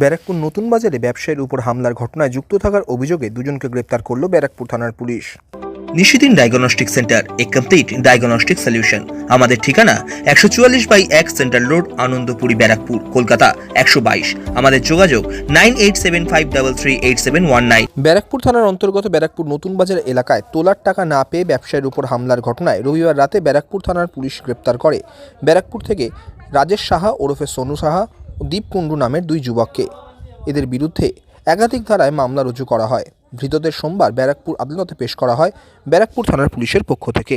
ব্যারাকপুর নতুন বাজারে ব্যবসায়ীর উপর হামলার ঘটনায় যুক্ত থাকার অভিযোগে দুজনকে গ্রেপ্তার করল ব্যারাকপুর থানার পুলিশ। নিশিদিন ডায়াগনস্টিক সেন্টার এ কমপ্লিট ডায়াগনস্টিক সলিউশন আমাদের ঠিকানা একশো চুয়াল্লিশ বাই এক সেন্ট্রাল রোড আনন্দপুরি ব্যারাকপুর কলকাতা একশো বাইশ। আমাদের যোগাযোগ nine eight seven five double three eight seven one nine. Barrackpore থানার অন্তর্গত ব্যারাকপুর নতুন বাজার এলাকায় তোলার টাকা না পেয়ে ব্যবসায়ীর উপর হামলার ঘটনায় রবিবার রাতে ব্যারাকপুর থানার পুলিশ গ্রেপ্তার করে। ব্যারাকপুর থেকে রাজেশ সাহা ওরফে সোনু সাহা ও দীপ কুণ্ডু নামের দুই যুবককে। এদের বিরুদ্ধে একাধিক ধারায় মামলা রুজু করা হয়। ধৃতদের সোমবার ব্যারাকপুর আদালতে পেশ করা হয় ব্যারাকপুর থানার পুলিশের পক্ষ থেকে।